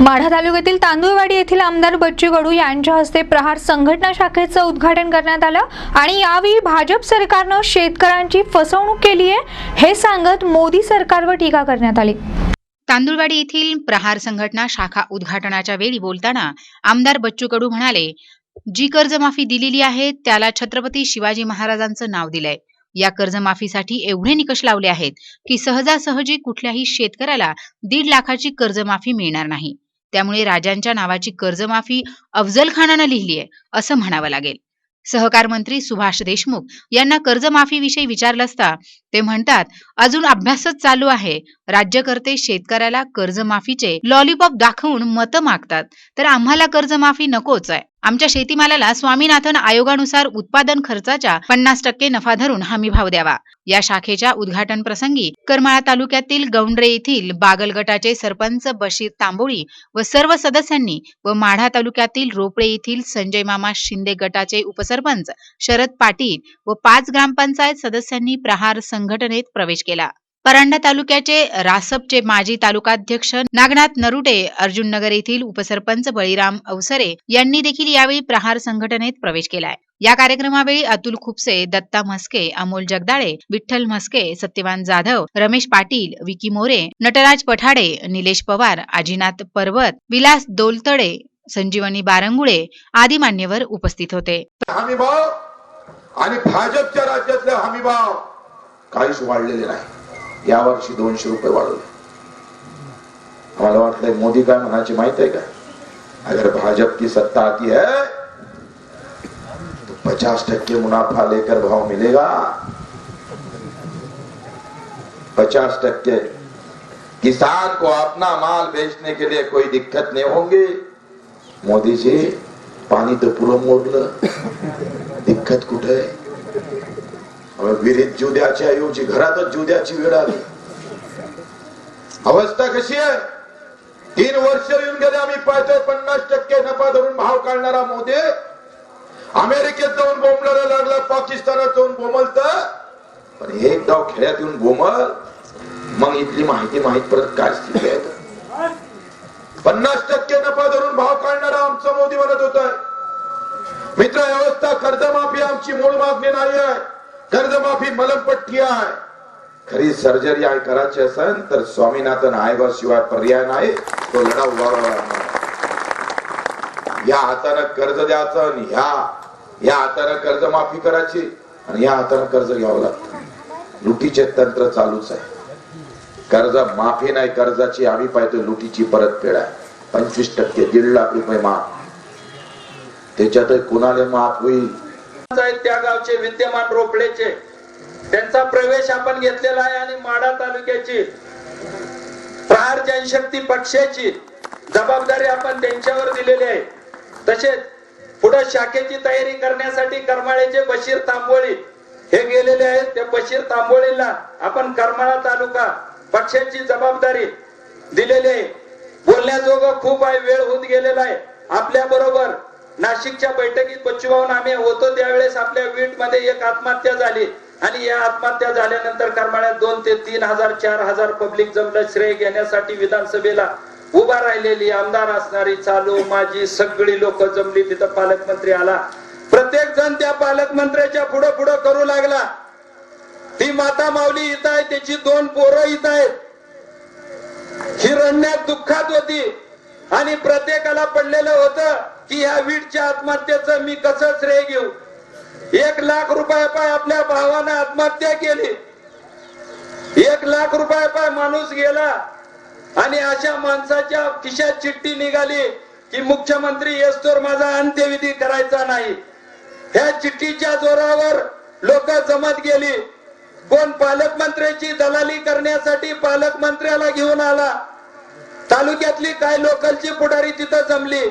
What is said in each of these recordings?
माढा तालुक्यातील तांदूळवाडी येथील आमदार बच्चू कडू यांच्या हस्ते प्रहार संघटना शाखेचं उद्घाटन करण्यात आलं आणि यावेळी भाजप सरकारनं शेतकऱ्यांची फसवणूक केली आहे हे सांगत मोदी सरकारवर टीका करण्यात आली. तांदुळवाडी येथील प्रहार संघटना शाखा उद्घाटनाच्या वेळी बोलताना आमदार बच्चू कडू म्हणाले जी कर्जमाफी दिलेली आहे त्याला छत्रपती शिवाजी महाराजांचं नाव दिलंय. या कर्जमाफीसाठी एवढे निकष लावले आहेत की सहजासहजी कुठल्याही शेतकऱ्याला दीड लाखाची कर्जमाफी मिळणार नाही. त्यामुळे राजांच्या नावाची कर्जमाफी अफजल खानानं लिहिली आहे असं म्हणावं लागेल. सहकार मंत्री सुभाष देशमुख यांना कर्जमाफीविषयी विचारलं असता ते म्हणतात अजून अभ्यासच चालू आहे. राज्यकर्ते शेतकऱ्याला कर्जमाफीचे लॉलीपॉप दाखवून मतं मागतात. तर आम्हाला कर्जमाफी नकोच आहे. आमच्या शेतीमालाला स्वामीनाथन आयोगानुसार उत्पादन खर्चाच्या पन्नास टक्के नफा धरून हमी भाव द्यावा. या शाखेच्या उद्घाटन प्रसंगी करमाळा तालुक्यातील गौंडरे येथील बागल गटाचे सरपंच बशीर तांबोळी व सर्व सदस्यांनी व माढा तालुक्यातील रोपळे येथील संजय मामा शिंदे गटाचे उपसरपंच शरद पाटील व पाच ग्रामपंचायत सदस्यांनी प्रहार संघटनेत प्रवेश केला. परांडा तालुक्याचे रासपचे माजी तालुकाध्यक्ष नागनाथ नरुटे अर्जुन नगर येथील उपसरपंच बळीराम अवसरे यांनी देखील यावेळी प्रहार संघटनेत प्रवेश केलाय. या कार्यक्रमावेळी अतुल खुपसे दत्ता म्हस्के अमोल जगदाळे विठ्ठल म्हस्के सत्यवान जाधव रमेश पाटील विकी मोरे नटराज पठाडे निलेश पवार आजीनाथ पर्वत विलास दोलतडे संजीवनी बारंगुळे आदी मान्यवर उपस्थित होते. हमीभाव आणि भाजपच्या राज्यातले हमीभाव काहीच वाढलेले नाही. यावर्षी दोनशे रुपये वाढवले. आम्हाला वाटलंय मोदी काय म्हणायचे माहित आहे का? अगर भाजप की सत्ता आती है तो पचास टक्के मुनाफा लेकर भाव मिलेगा। पचास टक्के किसान को अपना माल बेचने के लिए कोई दिक्कत नहीं होगी। मोदी जी पाणी तर पुरं मोडलं दिक्कत कुठे विहिरीत जुद्याच्या ऐवजी घरातच जुद्याची वेळ आली. अवस्था कशी आहे? तीन वर्ष येऊन गेले आम्ही पाहतोय पन्नास टक्के नफा धरून भाव काढणारा मोदी. अमेरिकेत जाऊन बोंबलायला लागला पाकिस्तानात जाऊन बोमलत पण एक डाव खेळ्यात येऊन बोमल मग इथली माहिती माहीत परत काय स्थिती आहे? पन्नास टक्के नफा धरून भाव काढणारा आमचा मोदी म्हणत होता. मित्र अवस्था कर्जमाफी आमची मूळ मागणी नाही आहे. कर्जमाफी मलमपट्टी आहे. खरी सर्जरी आहे करायची असेल तर स्वामीनाथन आयोगाशिवाय पर्याय नाही तो लढा उभारावा लागणार या हातानं कर्ज द्यायचं आणि ह्या या हातानं कर्जमाफी करायची आणि या हातानं कर्ज घ्यावं लागतं. लुटीचे तंत्र चालूच आहे. कर्ज माफी नाही कर्जाची आम्ही पाहतो लुटीची परतफेड आहे. पंचवीस टक्के दीड लाख रुपये माफ. त्याच्यात कुणाला माफ होईल? आहेत त्या गावचे विद्यमान रोपडेचे. त्यांचा प्रवेश आपण घेतलेला आहे आणि माडा तालुक्याची प्रहार जनशक्ती पक्षाची जबाबदारी आपण त्यांच्यावर दिलेली आहे. तसेच पुढे शाखेची तयारी करण्यासाठी करमाळ्याचे बशीर तांबोळी हे गेलेले आहेत. त्या बशीर तांबोळीला आपण करमाळा तालुका पक्षाची जबाबदारी दिलेली आहे. बोलण्याजोगं खूप आहे वेळ होत गेलेला आहे. आपल्या बरोबर नाशिकच्या बैठकीत बच्चूभाऊन आम्ही होतो. त्यावेळेस आपल्या वीटमध्ये एक आत्महत्या झाली. आणि या आत्महत्या झाल्यानंतर करमाळ्यात दोन ते तीन हजार चार हजार पब्लिक जमलं. श्रेय घेण्यासाठी विधानसभेला उभा राहिलेली आमदार असणारी चालू माझी सगळी लोक जमली. तिथं पालकमंत्री आला. प्रत्येक जण त्या पालकमंत्र्याच्या पुढं पुढं करू लागला. ती माता माऊली इथं आहे त्याची दोन पोरं इथं आहेत. ही रडण्यात दुःखात होती. आणि प्रत्येकाला पडलेलं होतं. की ह्या वीटच्या आत्महत्येचं मी कसं श्रेय घेऊ? एक लाख रुपया पाय आपल्या भावानं आत्महत्या केली. एक लाख रुपया पाय माणूस गेला आणि अशा माणसाच्या खिशात चिठ्ठी निघाली की मुख्यमंत्री येस्तोर माझा अंत्यविधी करायचा नाही. ह्या चिठ्ठीच्या जोरावर लोक जमत गेली. कोण पालकमंत्र्याची दलाली करण्यासाठी पालकमंत्र्याला घेऊन आला? तालुक्यातली काय लोकलची पुढारी तिथं जमली.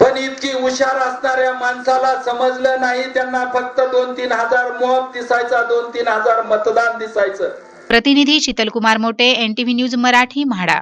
पण इतकी हुशार असणाऱ्या माणसाला समजलं नाही त्यांना फक्त दोन तीन हजार मोहब दिसायचा दोन तीन हजार मतदान दिसायचं. प्रतिनिधी शीतलकुमार मोटे एनटीव्ही न्यूज मराठी म्हाडा.